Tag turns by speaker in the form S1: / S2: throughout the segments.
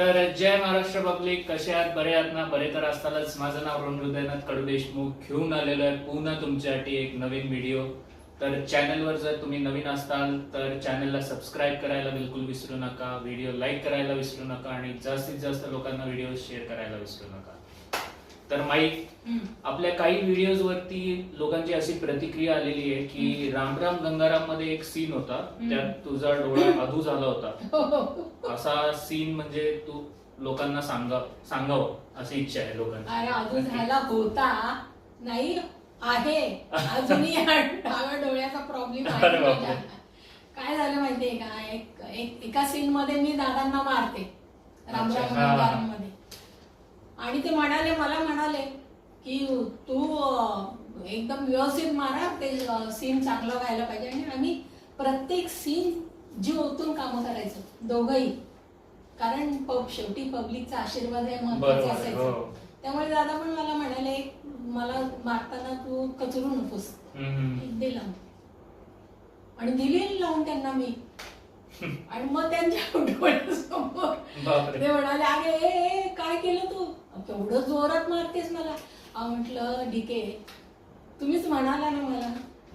S1: तर जय महाराष्ट्र पब्लिक. कसे आहात? बरे आहात ना? बरे तर असतानाच माझं नाव रोहन हृदयनाथ कडू देशमुख घेऊन आलेलो आहे पुन्हा तुमच्यासाठी एक नवीन व्हिडिओ तर चॅनलवर जर तुम्ही नवीन असाल तर चॅनलला सबस्क्राईब करायला बिलकुल विसरू नका. व्हिडिओ लाईक करायला विसरू नका आणि जास्तीत जास्त लोकांना व्हिडिओ शेअर करायला विसरू नका. तर माईक आपल्या काही व्हिडिओज वरती लोकांची अशी प्रतिक्रिया आलेली आहे की रामराम गंगाराममध्ये एक सीन होता. त्यात तुझा डोळा अधू झाला होता. असा सीन म्हणजे तू लोकांना सांगा सांगावं अशी इच्छा आहे लोकांची.
S2: अरे अजून झाला होता. नाही आहे. अजूनही डाव्या डोळ्याचा प्रॉब्लेम
S1: अरे बापरे.
S2: काय झालं माहितीये का? एक एक- एका सीन मध्ये मी दादांना मारते. रामराम
S1: अच्छा, हा.
S2: गंगाराममध्ये आणि ते म्हणाले मला म्हणाले की तू एकदम व्यवस्थित मारा ते सीन चांगलं व्हायला पाहिजे. आणि आम्ही प्रत्येक सीन जीव ओतून कामं करायचो दोघंही. कारण पब शेवटी पब्लिकचा आशीर्वाद हे
S1: महत्त्वाचा आहे,
S2: असायचा.
S1: हो.
S2: त्यामुळे दादा पण मला म्हणाले मला मारताना तू कचरू नकोस. दिला. आणि दिली लावून त्यांना मी. आणि मग त्यांच्या डोळ्यासमोर ते म्हणाले अरे काय केलं तू? केवढं जोरात मारतेस मला. म्हटलं डीके तुम्हीच म्हणाला ना मला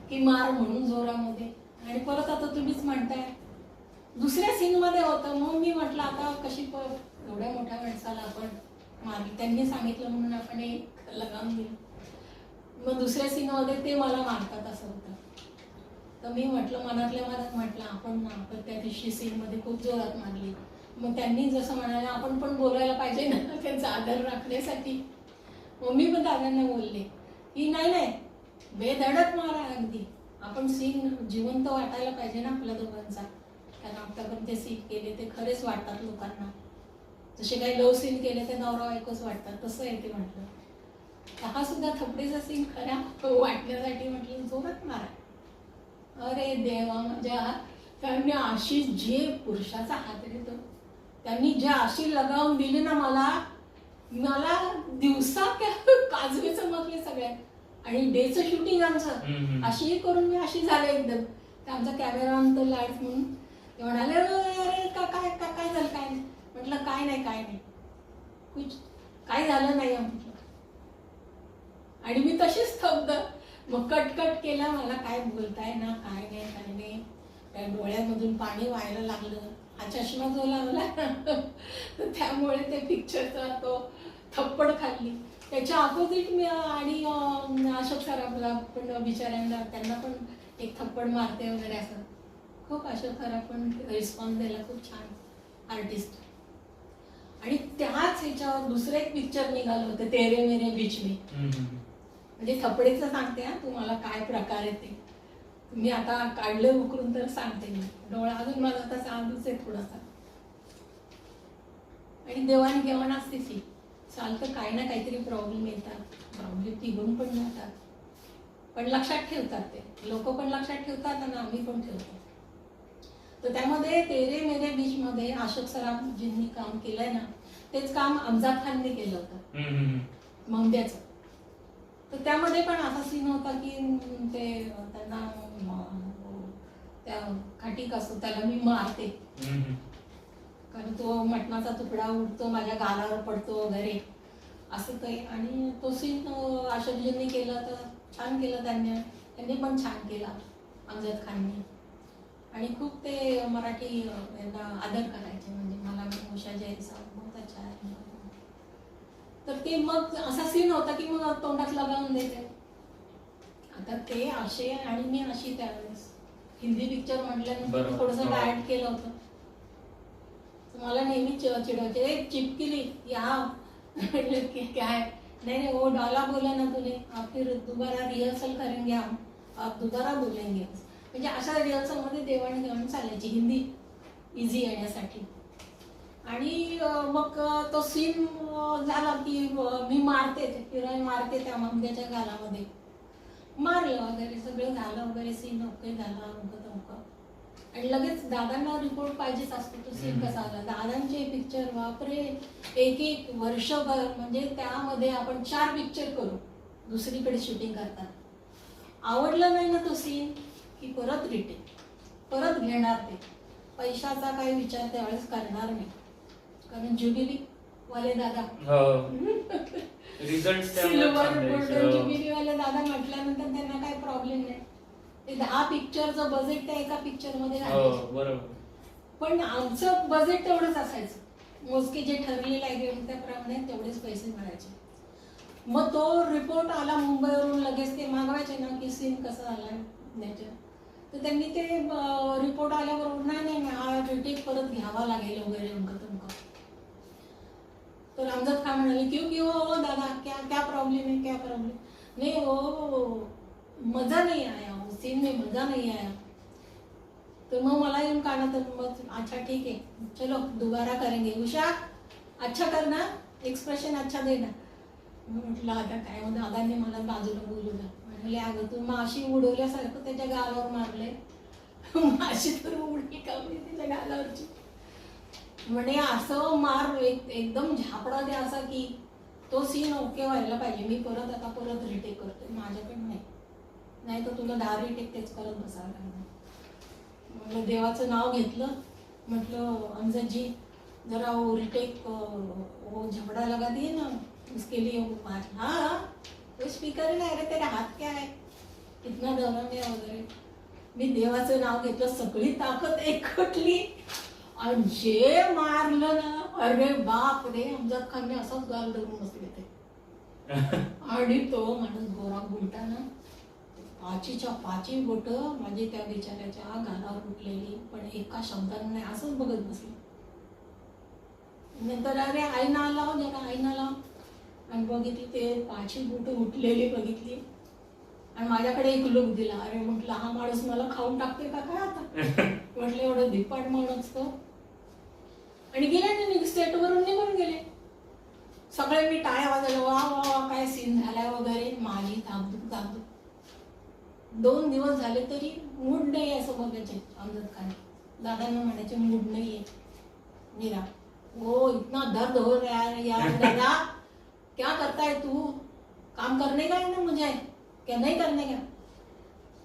S2: की मार म्हणून जोरामध्ये. आणि परत आता तुम्हीच म्हणताय. दुसऱ्या सीन मध्ये होतं. मग मी म्हटलं आता कशी प एवढ्या मोठ्या माणसाला आपण मारली. त्यांनी सांगितलं म्हणून आपण एक लगाम दिली. मग दुसऱ्या सीन मध्ये ते मला मारतात असं होतं. तर मी म्हटलं मनातल्या मनात म्हटलं आपण ना आपण त्या दिवशी सीन मध्ये खूप जोरात मारली. मग त्यांनी जसं म्हणाले आपण पण बोलायला पाहिजे ना त्यांचा आदर राखण्यासाठी. मग मी पण दादांना बोलले की नाही नाही बेधडक मारा अगदी. आपण सीन जिवंत वाटायला पाहिजे ना आपल्या दोघांचा. कारण आतापर्यंत ते सीन केले ते खरेच वाटतात लोकांना. जसे काही लव सीन केले ते नवरा एकच वाटतात. तसं आहे ते म्हटलं. हा सुद्धा थपडीचा सीन खऱ्या वाटण्यासाठी म्हटलं जोरात मारा. अरे देवा माझ्या त्यांनी अशी जे पुरुषाचा हात येतो त्यांनी जे अशी लगावून दिली ना मला मला दिवसा काजवे चमकले सगळ्यात आणि डेचं शूटिंग आमचं. अशी करून मी अशी झाले एकदम. तर आमचा कॅमेरामॅन तो लाइट म्हणून. ते म्हणाले "अरे, का काय का काय झालं काय नाही?" म्हटलं काय नाही काय नाही. कुछ काय झालं नाही म्हटलं आणि मी तशीच स्तब्ध मग कट कट केला मला काय बोलताय ना काय नाही काय नाही. त्या डोळ्यामधून पाणी व्हायला लागलं. हा चष्मा जो लावला तर त्यामुळे ते पिक्चरचा तो थप्पड खाल्ली. त्याच्या अपोजिट मी आणि अशोक सराफला पण बिचाऱ्यांना त्यांना पण एक थप्पड मारते वगैरे असं. खूप अशोक सराफ पण रिस्पॉन्स दिला खूप छान आर्टिस्ट आणि त्याच ह्याच्यावर दुसरं एक पिक्चर निघालं होतं तेरे मेरे बीच में. म्हणजे थपडीचं सांगते हा तुम्हाला काय प्रकार आहे ते. मी आता काढलं उकरून तर सांगते मी. डोळा अजून माझा आता चालूच आहे थोडासा. आणि देवाण घेवाण असते ती. चालतं काही ना काहीतरी प्रॉब्लेम येतात. प्रॉब्लेम तिघून पण जातात. पण लक्षात ठेवतात ते. लोक पण लक्षात ठेवतात आणि आम्ही पण ठेवतो. तर त्यामध्ये तेरे मेरे बीच मध्ये अशोक सराफजींनी काम केलंय ना तेच काम अमजाद खानने केलं होतं. मंग्याचं तर त्यामध्ये पण असा सीन होता की ते त्यांना त्या खाटीक असतो त्याला मी मारते. कारण तो मटणाचा तुकडा उडतो माझ्या गालावर पडतो वगैरे. असं काही. आणि तो सीन अशोकजींनी केला तर छान केलं त्यांनी. त्यांनी पण छान केला अमजद खाननी. आणि खूप ते मराठी यांना आदर करायचे. म्हणजे मला उषा जैन साहेब बहुत अच्छा आहे. तर ते मग असा सीन होता की मग तोंडात लगावून देते. आता ते असे आणि मी अशी त्यावेळेस. हिंदी पिक्चर म्हटल्यानंतर. थोडस. डायट केलं होतं. मला नेहमी चिडवायचे "ए, चिपकिली या. म्हटलं की काय? नहीं नहीं वो डाला बोला ना तूने आप फिर दोबारा रिहर्सल करेंगे हम आप दोबारा बोलेंगे म्हणजे अशा रिहर्सलमध्ये देवाणघेवाण चालायची. हिंदी इझी येण्यासाठी. आणि मग तो सीन झाला की मी मारते हिरोईन मारते त्या मंग्याच्या गालामध्ये. मारलं वगैरे सगळं झालं वगैरे सीन ओके झाला अमकं तमकं आणि लगेच दादांना रिपोर्ट पाहिजेच असतो तो सीन. कसा आला दादांचे पिक्चर बापरे! एक एक वर्षभर म्हणजे त्यामध्ये आपण चार पिक्चर करू दुसरीकडे शूटिंग करतात आवडलं नाही ना तो सीन की परत रिटेक परत घेणार ते. पैशाचा काही विचार त्यावेळेस करणार नाही. कारण ज्युबिली वाले दादा.
S1: हो. रिझल्ट
S2: सिल्वर गोल्डन ज्युबिली वाले दादा म्हटल्यानंतर त्यांना काही प्रॉब्लेम नाही. ते दहा पिक्चरचं बजेट त्या एका पिक्चरमध्ये
S1: हो बरोबर.
S2: पण आमचं बजेट तेवढंच असायचं. मोजके जे ठरलेलं आहे घेऊन त्याप्रमाणे तेवढेच पैसे भरायचे. मग तो रिपोर्ट आला मुंबईवरून लगेच ते मागवायचे ना की सीन कसा झाला त्याच्या तर त्यांनी ते रिपोर्ट आल्याबरोबर नाही नाही हा रिटेक परत घ्यावा लागेल वगैरे. तर आमदार काय म्हणाले क्यों क्यों हो, हो दादा क्या क्या प्रॉब्लेम है क्या प्रॉब्लम नहीं हो मजा नाही आया सीन में मजा नाही आया. तर मग मला येऊन काढा तर मग अच्छा ठीक आहे चलो दुबारा करेंगे. उषा अच्छा कर ना एक्सप्रेशन अच्छा दे ना म्हटलं आता काय मग दादांनी मला बाजूला बोलवलं. म्हणले अगं तू माशी उडवल्यासारखं त्याच्या गालावर मारले माशी तर उडली का तिच्या त्याच्या गालावरची? म्हणे असं मार एक- एकदम झापडा द्या असा की तो सीन ओके व्हायला पाहिजे. मी परत आता परत रिटेक करते माझ्याकडे नाही. नाही तर तुला दहा रिटेक तेच करत बसावं लागणार. म्हटलं देवाचं नाव घेतलं. म्हटलं अंजनजी जरा वो रिटेक वो झपडा लगा दिए ना. उसके लिए वो मार. हाँ तो स्पीकर नाही. अरे तेरा हात क्या है? कितना दरम आहे वगैरे. मी देवाचं नाव घेतलं. सगळी ताकद एकवटली. आणि जे मारलं ना अरे बाप रे अमजद खानने असाच गाल धरून बसले ते आणि तो माणूस गोरा गुंटा ना पाचीच्या पाची बोट माझी त्या बिचाऱ्याच्या गालावर उठलेली पण एका शब्दाने नाही असंच बघत बसले. नंतर अरे आईना लाव जरा आईना लाव आणि बघितली ते पाची बोट उठलेली बघितली. आणि माझ्याकडे एक लुक दिला. अरे म्हटलं हा माणूस मला खाऊन टाकते का काय आता? म्हटलं एवढं धिप्पाड माणूस तो. आणि गेले ना सेटवरून निघून गेले. सगळे मी टाळ्या वाजवल्या वा वा वा काय सीन झालाय वगैरे? माझी धाकधूक धाकधूक दोन दिवस झाले तरी मूड नाही आहे असं बघायचे अमजद खान. दादांना म्हणायचे मूड नाही आहे. मीरा वो इतना दर्द हो रहा है यार दादा. क्या करता है तू? काम करने का है ना मुझे? क्या नहीं करने का?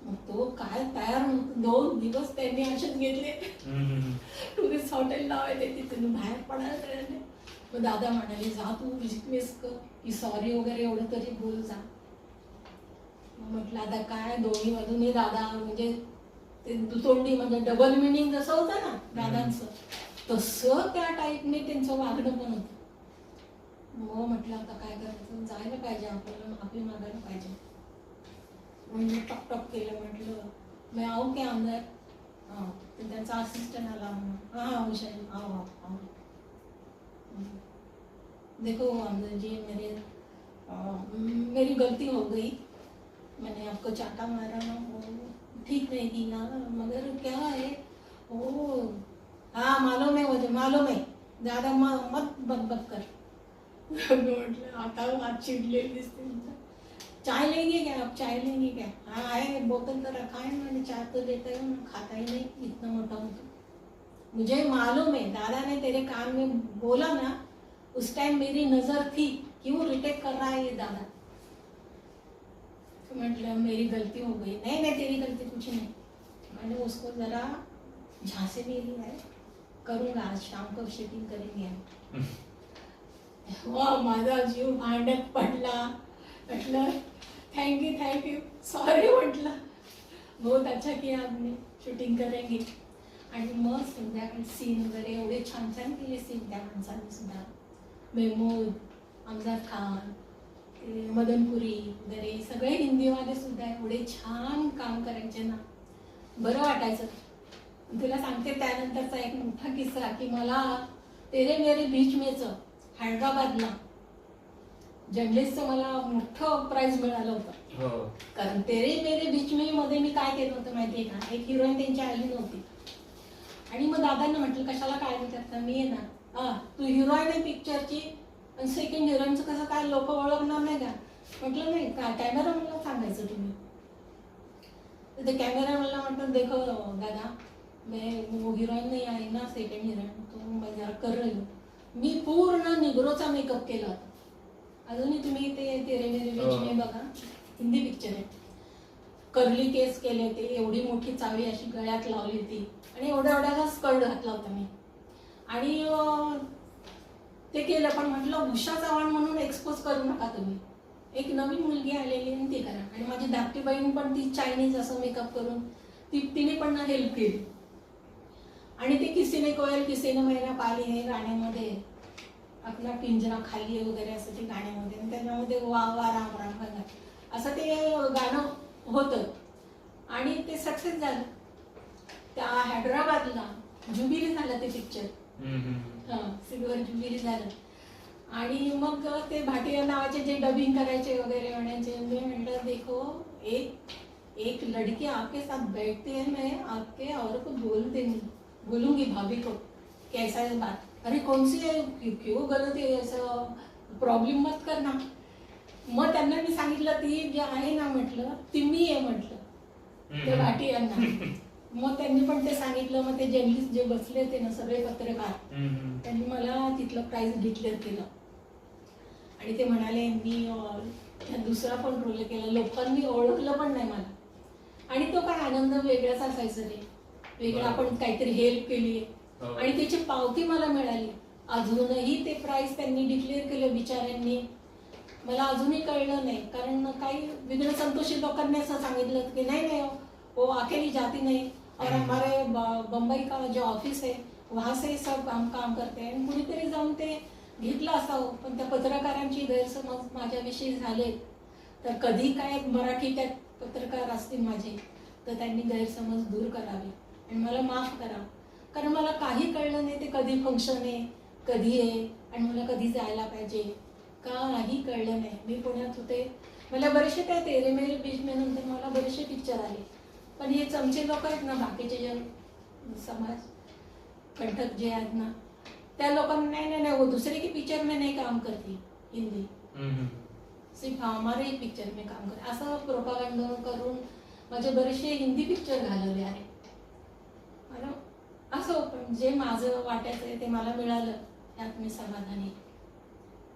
S2: मग तो काय तयार नव्हता. दोन दिवस त्यांनी असेच घेतले. टुरिस्ट हॉटेल लावायचे तिथून बाहेर पडायला तयार नाही. मग दादा म्हणाले जा तू रिक्वेस्ट कर. की सॉरी वगैरे एवढं तरी बोल जा. म्हटलं आता काय दोन्ही बाजूने दादा म्हणजे ते दुतोंडी म्हणजे डबल मिनिंग जसं होतं ना दादांचं तसं त्या टाईपने त्यांचं वागणं पण होतं. मग म्हटलं आता काय करायचं? जायला पाहिजे आपल्याला आपली मागायला पाहिजे. म्हणून मी टक टक केलं म्हटलं मी आऊ क्या अंदर? हाँ तो आला हाँ हाँ आओ आओ। देखो अंदर जी मेरे अ, मेरी गलती हो गई। मैंने आपको चाटा मारा ना वो ठीक नहीं की ना मगर क्या है? वो हाँ मालूम है मुझे मालूम है। ज़्यादा मत बक बक कर आता आज चिडलेली दिसते. चाय लेंगे क्या? आप चाय लेंगे क्या? हाँ है बोतल तो रखा है मैंने चाय तो देता हूँ खाता ही नहीं इतना मोटा हूँ तो। मुझे मालूम है दादा ने तेरे कान में बोला ना उस टाइम मेरी नज़र थी कि वो रिटेक कर रहा है ये दादा? तो मतलब मेरी गलती हो गई। नहीं नहीं तेरी गलती कुछ नहीं। मैंने उसको जरा झांसे में लिया है करूँगा आज शाम को शूटिंग करेंगे। हम वा माझा जीव भांड्यात पडला म्हटलं थँक्यू थँक्यू सॉरी म्हटलं. बहुत अच्छा किया आपने शूटिंग करेंगे आणि मग संध्याकाळी सीन वगैरे एवढे छान छान केले सीन त्या माणसांनी सुद्धा. मेहमूद आमदार खान मदनपुरी वगैरे सगळे हिंदीवाले सुद्धा एवढे छान काम करायचे ना. बरं वाटायचं. तुला सांगते त्यानंतरचा एक मोठा किस्सा की मला तेरे मेरे बीच मेचं हैदराबादला जर्नलिस्टचं मला मोठं प्राइज मिळालं होतं.
S1: हो.
S2: कारण तेरे मेरे बीच में मध्ये मी काय केलं होतं माहितीये का? एक हिरोईन त्यांची आली नव्हती. आणि मग दादांना म्हटलं कशाला काय करता मी आहे ना. हा तू हिरोईन आहे पिक्चरची आणि सेकंड हिरोईनचं कसं काय लोक ओळखणार नाही का? म्हटलं नाही का कॅमेरा मला सांगायचं तुम्ही. तर ते कॅमेरा मला म्हटलं देखो दादा मैं वो हिरोईन नहीं आई ना सेकंड हिरोईन तो मैं जरा कर रही मी पूर्ण निग्रोचा मेकअप केला होता. अजूनही तुम्ही ते तेरे मेरे बीच में बघा. हिंदी पिक्चर आहे कर्ली केस केले होते एवढी मोठी चावी अशी गळ्यात लावली होती. आणि एवढ्या एवढ्याचा स्कर्ट घातला होता मी. आणि ते केलं पण म्हटलं उषा चव्हाण म्हणून एक्सपोज करू नका तुम्ही. एक नवीन मुलगी आलेली आणि ती करा. आणि माझी धाकटी बहीण पण ती चायनीज असं मेकअप करून ती तिने पण हेल्प केली. आणि ते किसीने कोयल किसीने मैना पाली हे गाण्यामध्ये आपला पिंजरा खाली वगैरे असं ते गाण्यामध्ये त्याच्यामध्ये वा वा राम राम बघा असं ते गाणं होतं. आणि ते सक्सेस झालं. त्या हैदराबादला जुबिली झालं ते पिक्चर. हा सिल्वर जुबिली झालं. आणि मग ते भाटिया नावाचे जे डबिंग करायचे वगैरे म्हणायचे मी म्हटलं देखो एक एक लड़की आपके साथ बैठती है मैं आपके और को बोल देंगी बोलूंगी भाभी को कैसा है बात? अरे कौन सी है क्यों गलत है असं प्रॉब्लेम मत करना मग त्यांना मी सांगितलं ती जे आहे ना म्हटलं ती मी आहे म्हटलं ते
S1: हम्म.
S2: भाटियांना मग त्यांनी पण ते सांगितलं मग ते जर्नलिस्ट जे बसले होते ना सगळे पत्रकार. त्यांनी मला तिथलं प्राईज डिक्लेअर केलं आणि ते म्हणाले मी दुसरा पण रोल केला लोकांनी ओळखलं पण नाही मला आणि तो काय आनंद वेगळाच असायचा रे वेगळा. आपण काहीतरी हेल्प केली. आणि त्याची पावती मला मिळाली. अजूनही ते प्राईज त्यांनी डिक्लेअर केलं बिचाऱ्यांनी. मला अजूनही कळलं नाही. कारण काही विघ्न संतोषी लोकांनी असं सांगितलं की नाही नाही वो अकेली जाती नहीं. और. हमारे ब- बम्बई का जो ऑफिस है वहाँ से सब काम काम करते हैं. आणि कुणीतरी जाऊन ते घेतलं असावं. पण त्या पत्रकारांची गैरसमज माझ्याविषयी झाले. तर कधी काय मराठी त्यात पत्रकार असतील माझे तर त्यांनी गैरसमज दूर करावे. आणि मला माफ करा. कारण मला काही कळलं नाही ते कधी फंक्शन आहे कधी आहे आणि मला कधी जायला पाहिजे. काही कळलं नाही. मी पुण्यात होते. मला बरेचसे काय तेरे मेरे बीच मे नंतर मला बरेचसे पिक्चर आले. पण हे चमचे लोक आहेत ना बाकीचे जे समाज कंठक जे आहेत ना त्या लोकांना नाही नाही नाही वो दूसरे के पिक्चर में नहीं काम करती हिंदी. सिर्फ हमारे ही पिक्चर में काम कर असं प्रोपागंड करून माझे बरेचसे हिंदी पिक्चर घालवले आहे. मला असं पण जे माझं वाटायचं आहे ते मला मिळालं त्यात मी समाधानी.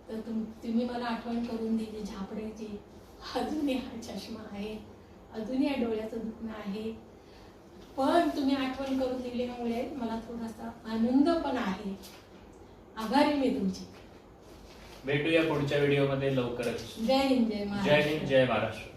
S2: तर तुम तुम्ही मला आठवण करून दिली झापड्याची अजूनही हा चष्मा आहे. अजूनही या डोळ्याचं दुखणं आहे. पण तुम्ही आठवण करून दिल्यामुळे मला थोडासा आनंद पण आहे. आभारी मी तुमची.
S1: भेटूया पुढच्या व्हिडिओमध्ये लवकरच.
S2: जय हिंद जय
S1: जय
S2: महाराष्ट्र
S1: हिंद जय महाराष्ट्र.